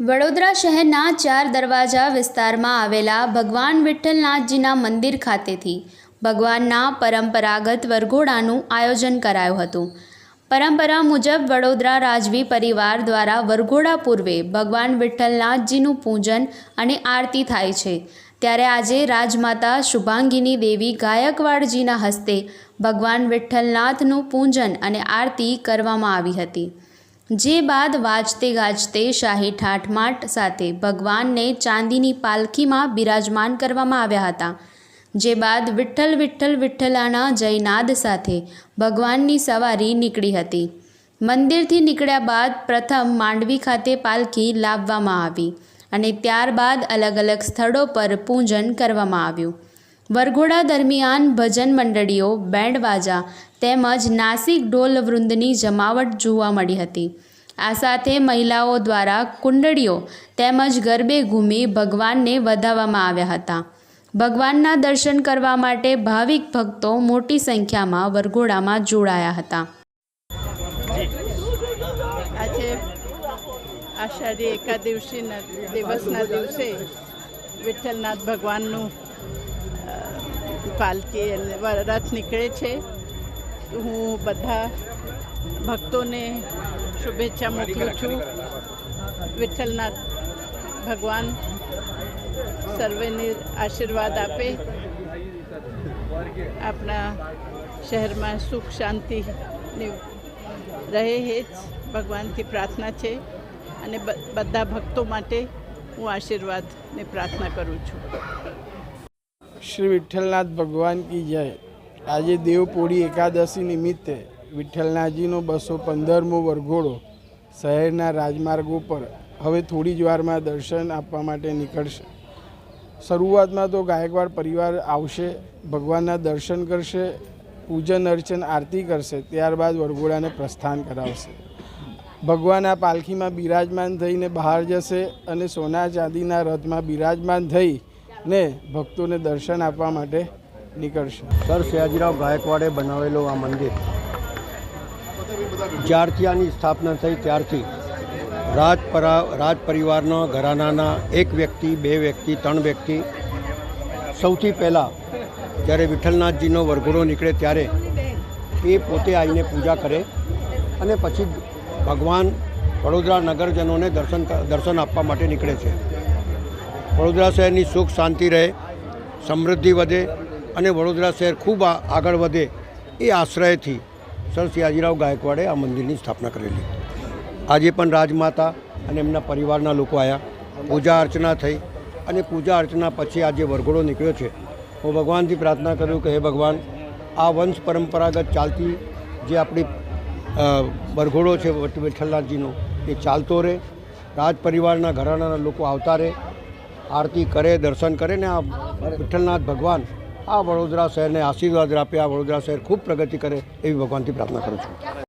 વડોદરા શહેરના ચાર દરવાજા વિસ્તારમાં આવેલા ભગવાન વિઠ્ઠલનાથજીના મંદિર ખાતેથી ભગવાનના પરંપરાગત વરઘોડાનું આયોજન કરાયું હતું. પરંપરા મુજબ વડોદરા રાજવી પરિવાર દ્વારા વરઘોડા પૂર્વે ભગવાન વિઠ્ઠલનાથજીનું પૂજન અને આરતી થાય છે. ત્યારે આજે રાજમાતા શુભાંગીની દેવી ગાયકવાડજીના હસ્તે ભગવાન વિઠ્ઠલનાથનું પૂજન અને આરતી કરવામાં આવી હતી. જે બાદ વાજતે ગાજતે શાહી ઠાઠમાટ સાથે ભગવાનને ચાંદીની પાલખીમાં બિરાજમાન કરવામાં આવ્યા હતા. જે બાદ વિઠ્ઠલ વિઠ્ઠલ વિઠ્ઠલાના જયનાદ સાથે ભગવાનની સવારી નીકળી હતી. મંદિરથી નીકળ્યા બાદ પ્રથમ માંડવી ખાતે પાલખી લાવવામાં આવી અને ત્યારબાદ અલગ અલગ સ્થળો પર પૂજન કરવામાં આવ્યું. વરઘોડા દરમિયાન ભજન મંડળીઓ બેન્ડવાજા તેમજ નાસિક ઢોલ વૃંદની જમાવટ જોવા મળી હતી. આ સાથે મહિલાઓ દ્વારા કુંડળીઓ તેમજ ગરબે ઘૂમી ભગવાનને વધાવવામાં આવ્યા હતા. ભગવાનના દર્શન કરવા માટે ભાવિક ભક્તો મોટી સંખ્યામાં વરઘોડામાં જોડાયા હતા. આજે આષાઢી એકાદશીના દિવસના દિવસે વિઠ્ઠલનાથ ભગવાનનું પાલકી અને રથ નીકળે છે. હું બધા ભક્તોને શુભેચ્છા મોકલું છું. વિઠ્ઠલનાથ ભગવાન સર્વેને આશીર્વાદ આપે. આપણા શહેરમાં સુખ શાંતિની રહે એ જ ભગવાનથી પ્રાર્થના છે. અને બધા ભક્તો માટે હું આશીર્વાદની પ્રાર્થના કરું છું. શ્રી વિઠ્ઠલનાથ ભગવાન કી જય. આજે દેવપોળી એકાદશી નિમિત્તે વિઠ્ઠલનાથજીનો બસો પંદરમો વરઘોડો શહેરના રાજમાર્ગો પર હવે થોડી જ વારમાં દર્શન આપવા માટે નીકળશે. શરૂઆતમાં તો ગાયકવાડ પરિવાર આવશે, ભગવાનના દર્શન કરશે, પૂજન, અર્ચન, આરતી કરશે, ત્યારબાદ વરઘોડાને પ્રસ્થાન કરાવશે. ભગવાન આ પાલખીમાં બિરાજમાન થઈને બહાર જશે અને સોના ચાંદીના રથમાં બિરાજમાન થઈ ને ભક્તોને દર્શન આપવા માટે નીકળશે. સર સયાજીરાવ ગાયકવાડે બનાવેલું આ મંદિર. જ્યારથી આની સ્થાપના થઈ ત્યારથી રાજપરા રાજ પરિવારના ઘરાનાના એક વ્યક્તિ, બે વ્યક્તિ, ત્રણ વ્યક્તિ. સૌથી પહેલાં જ્યારે વિઠ્ઠલનાથજીનો વરઘોડો નીકળે ત્યારે એ પોતે આવીને પૂજા કરે અને પછી ભગવાન વડોદરા નગરજનોને દર્શન દર્શન આપવા માટે નીકળે છે. વડોદરા શહેરની સુખ શાંતિ રહે, સમૃદ્ધિ વધે અને વડોદરા શહેર ખૂબ આગળ વધે એ આશ્રયથી સર સિયાજીરાવ ગાયકવાડે આ મંદિરની સ્થાપના કરેલી. આજે પણ રાજમાતા અને એમના પરિવારના લોકો આવ્યા પૂજા અર્ચના થઈ અને પૂજા અર્ચના પછી આજે વરઘોડો નીકળ્યો છે. હું ભગવાનથી પ્રાર્થના કરું કે હે ભગવાન, આ વંશ પરંપરાગત ચાલતી જે આપણી વરઘોડો છે વિઠ્ઠલનાથજીનો એ ચાલતો રહે. રાજ પરિવારના ઘરાણાના લોકો આવતા રહે. આરતી કરે, દર્શન કરે ને આ વિઠ્ઠલનાથ ભગવાન આ વડોદરા શહેરને આશીર્વાદ આપે, આ વડોદરા શહેર ખૂબ પ્રગતિ કરે એવી ભગવાનથી પ્રાર્થના કરું છું.